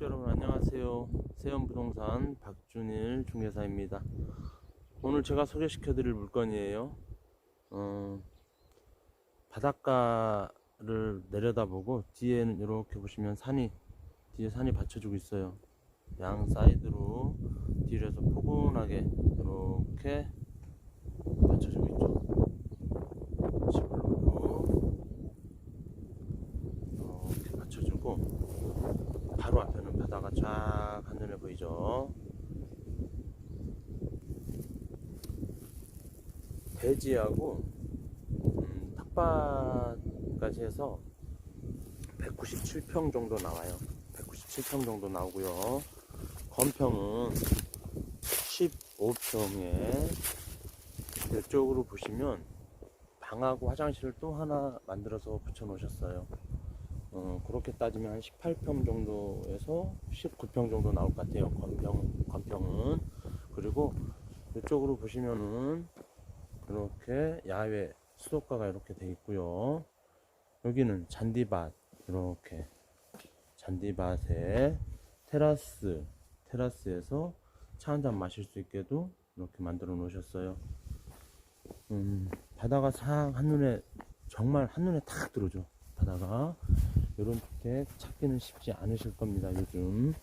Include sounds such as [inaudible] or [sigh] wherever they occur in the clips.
구독자 여러분 안녕하세요. 세연부동산 박준일 중개사입니다. 오늘 제가 소개시켜 드릴 물건이에요. 어, 바닷가를 내려다보고 뒤에는 이렇게 보시면 산이 뒤에 산이 받쳐주고 있어요. 양 사이드로 뒤로 해서 포근하게 이렇게 받쳐주고 있죠. 집을 놓고 이렇게 받쳐주고 바로 앞에는 바다가 쫙 한눈에 보이죠. 대지하고 음, 텃밭까지 해서 197평 정도 나와요. 197평 정도 나오고요. 건평은 15평에 이쪽으로 보시면 방하고 화장실을 또 하나 만들어서 붙여 놓으셨어요. 어, 그렇게 따지면 한 18평 정도에서 19평 정도 나올 것 같아요. 건평, 건평은. 그리고 이쪽으로 보시면은 이렇게 야외 수도가가 이렇게 돼 있고요. 여기는 잔디밭 이렇게 잔디밭에 테라스 테라스에서 차 한 잔 마실 수 있게도 이렇게 만들어 놓으셨어요. 음, 바다가 싹 한눈에 정말 한눈에 탁 들어오죠. 바다가 이런 주택 찾기는 쉽지 않으실 겁니다. 요즘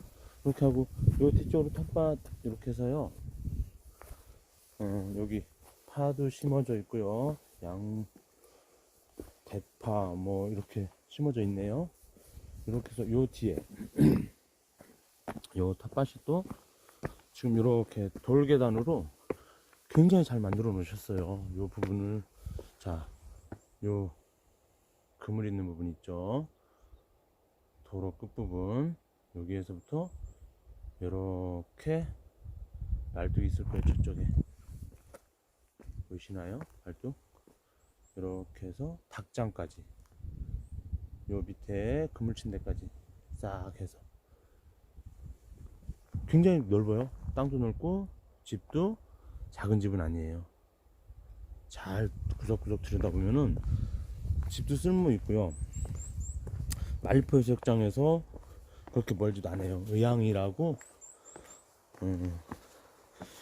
이렇게 하고 요 뒤쪽으로 텃밭 이렇게 해서요. 어, 여기 파도 심어져 있고요. 양 대파 뭐 이렇게 심어져 있네요. 이렇게 해서 요 뒤에 [clears throat] 요 텃밭이 또 지금 이렇게 돌 계단으로 굉장히 잘 만들어 놓으셨어요. 요 부분을 자, 요 그물 있는 부분 있죠. 도로 끝부분 여기에서부터 이렇게 말뚝이 있을 거예요. 저쪽에 보이시나요? 말뚝 이렇게 해서 닭장까지 요 밑에 그물 침대까지 싹 해서 굉장히 넓어요. 땅도 넓고 집도 작은 집은 아니에요. 잘 구석구석 들여다보면은 집도 쓸모 있고요. 말포 해수욕장에서 그렇게 멀지도 않아요. 의향이라고 음,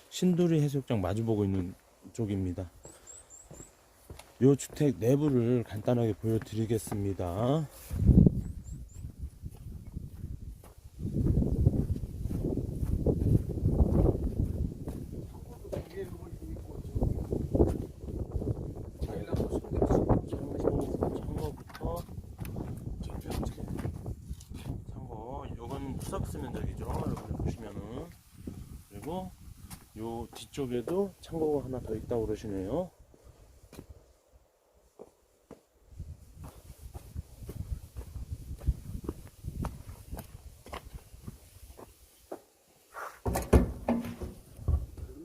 신도리 해수욕장 마주보고 있는 쪽입니다. 요 주택 내부를 간단하게 보여드리겠습니다. 창고부터 창고 요건 수석스 면적이죠 여러분 보시면은 그리고 요 뒤쪽에도 창고가 하나 더 있다고 그러시네요.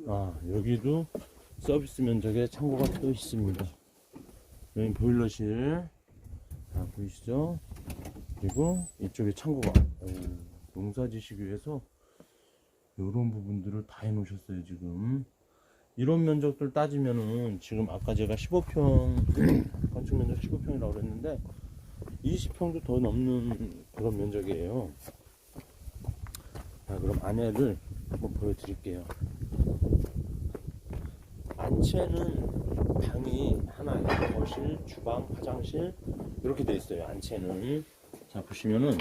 아 여기도 서비스 면적에 창고가 또 있습니다. 여기 보일러실 자 보이시죠? 그리고 이쪽에 창고가. 오, 농사 지시기 위해서 이런 부분들을 다 해놓으셨어요 지금. 이런 면적들 따지면은 지금 아까 제가 15평 [clears throat] 건축 면적 15평이라고 그랬는데 20평도 더 넘는 그런 면적이에요. 자 그럼 안에를 한번 보여드릴게요. 안채는 방이 하나 거실, 주방, 화장실 이렇게 돼 있어요. 안채는. 자 보시면은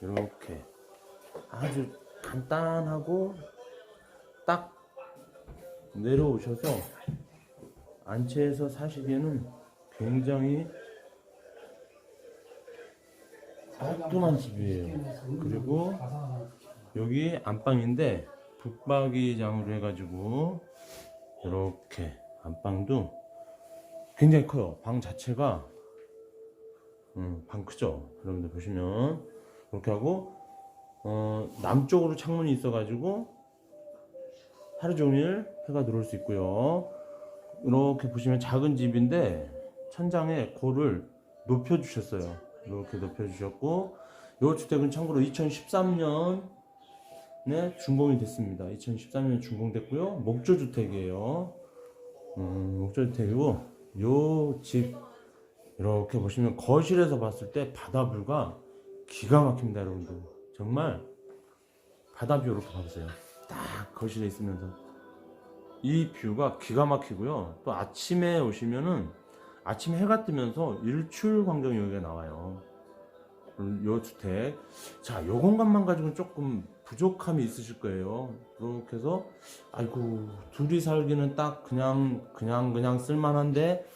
이렇게 아주 간단하고 딱 내려오셔서 안채에서 사시기에는 굉장히 깔끔한 집이에요. 그리고 여기 안방인데 북박이장으로 해가지고 이렇게 안방도 굉장히 커요. 방 자체가 음, 방 크죠. 여러분들 보시면 이렇게 하고 어, 남쪽으로 창문이 있어가지고 하루 종일 해가 들어올 수 있고요. 이렇게 보시면 작은 집인데 천장에 고를 높여 주셨어요. 이렇게 높여 주셨고 이 주택은 참고로 2013년 네, 준공이 됐습니다. 2013년 준공됐고요. 목조 주택이에요. 음, 목조 주택이고 요집 이렇게 보시면 거실에서 봤을 때 바다뷰가 기가 막힙니다, 여러분들. 정말 바다 뷰 이렇게 봐보세요. 딱 거실에 있으면서 이 뷰가 기가 막히고요. 또 아침에 오시면은 아침에 해가 뜨면서 일출 광경이 여기가 나와요. 음, 요 주택. 자, 요 공간만 가지고는 조금 부족함이 있으실 거예요. 그렇게 해서, 아이고, 둘이 살기는 딱 그냥, 그냥, 그냥 쓸만한데,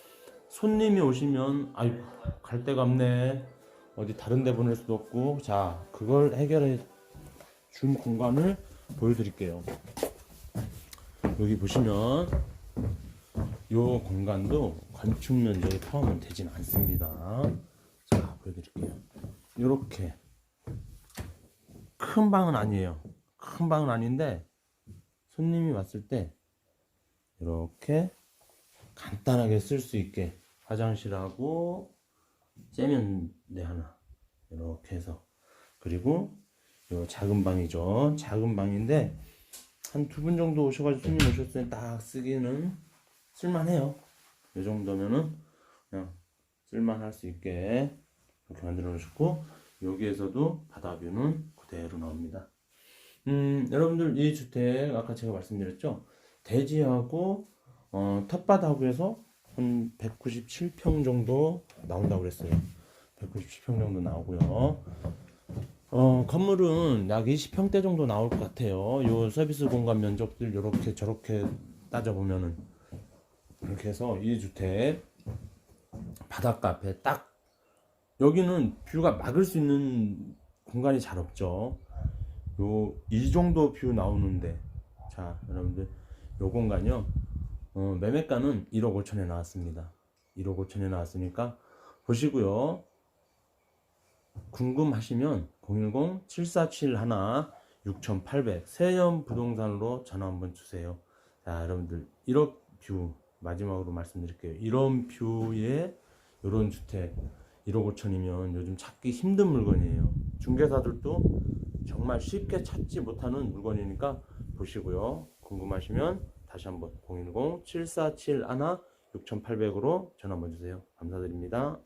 손님이 오시면, 아이고, 갈 데가 없네. 어디 다른 데 보낼 수도 없고, 자, 그걸 해결해 준 공간을 보여드릴게요. 여기 보시면, 요 공간도 건축 면적이 포함은 되진 않습니다. 자, 보여드릴게요. 요렇게 큰 방은 아니에요. 큰 방은 아닌데 손님이 왔을 때 이렇게 간단하게 쓸 수 있게 화장실하고 세면대 하나 이렇게 해서 그리고 요 작은 방이죠. 작은 방인데 한 두 분 정도 오셔가지고 손님 오셨을 때 딱 쓰기는 쓸만해요. 이 정도면은 그냥 쓸만할 수 있게 이렇게 만들어 놓으셨고 여기에서도 바다뷰는 그대로 나옵니다. 음, 여러분들 이 주택 아까 제가 말씀드렸죠 대지하고 어, 텃밭하고 해서 한 197평 정도 나온다고 그랬어요. 197평 정도 나오고요. 어, 건물은 약 20평대 정도 나올 것 같아요. 요 서비스 공간 면적들 요렇게 저렇게 따져 보면은 이렇게 해서 이 주택 바닷가 앞에 딱 여기는 뷰가 막을 수 있는 공간이 잘 없죠. 요 이 정도 뷰 나오는데 자 여러분들 요 공간요 어, 매매가는 1억 5천에 나왔습니다. 1억 5천에 나왔으니까 보시고요. 궁금하시면 010-7471-6800 세연 부동산으로 전화 한번 주세요. 자 여러분들 1억 뷰 마지막으로 말씀드릴게요. 이런 뷰에 이런 주택 1억 5천이면 요즘 찾기 힘든 물건이에요. 중개사들도 정말 쉽게 찾지 못하는 물건이니까 보시고요. 궁금하시면 다시 한번 010-7471-6800으로 전화 한번 주세요. 감사드립니다.